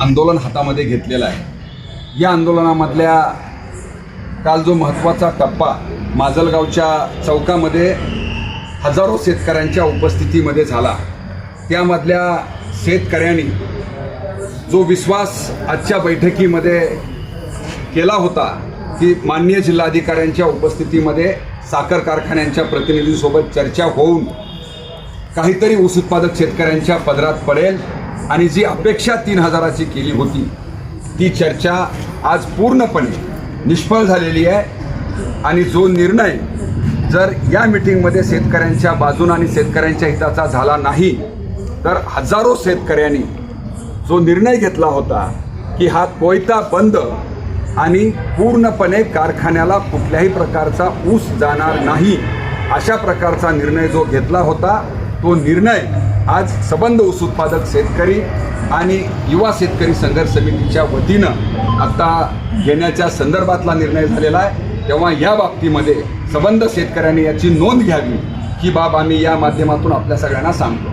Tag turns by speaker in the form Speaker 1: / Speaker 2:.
Speaker 1: आंदोलन हातामध्ये घेतलेलं आहे. या आंदोलनामधल्या काल जो महत्त्वाचा टप्पा माजलगावच्या चौकामध्ये हजारो शेतकऱ्यांच्या उपस्थितीमध्ये झाला त्यामधल्या शेतकऱ्यांनी जो विश्वास आजच्या बैठकीमध्ये केला होता की माननीय जिल्हाधिकाऱ्यांच्या उपस्थितीमध्ये साखर कारखान्यांच्या प्रतिनिधींसोबत चर्चा होऊन काहीतरी ऊस उत्पादक शेतकऱ्यांच्या पदरात पडेल. आणि जी अपेक्षा तीन हजाराची केली होती ती चर्चा आज पूर्णपणे निष्फळ झालेली आहे. आणि जो निर्णय जर या मिटिंगमध्ये शेतकऱ्यांच्या बाजून आणि शेतकऱ्यांच्या हिताचा झाला नाही तर हजारो शेतकऱ्यांनी जो निर्णय घेतला होता की हा कोयता बंद आणि पूर्णपणे कारखान्याला कुठल्याही प्रकारचा ऊस जाणार नाही अशा प्रकारचा निर्णय जो घेतला होता तो निर्णय आज सबंध ऊस उत्पादक शेतकरी आणि युवा शेतकरी संघर्ष समितीच्या वतीनं आता घेण्याच्या संदर्भातला निर्णय झालेला आहे. तेव्हा या बाबतीमध्ये सबंध शेतकऱ्यांनी याची नोंद घ्यावी ही बाब आम्ही या माध्यमातून आपल्या सगळ्यांना सांगतो.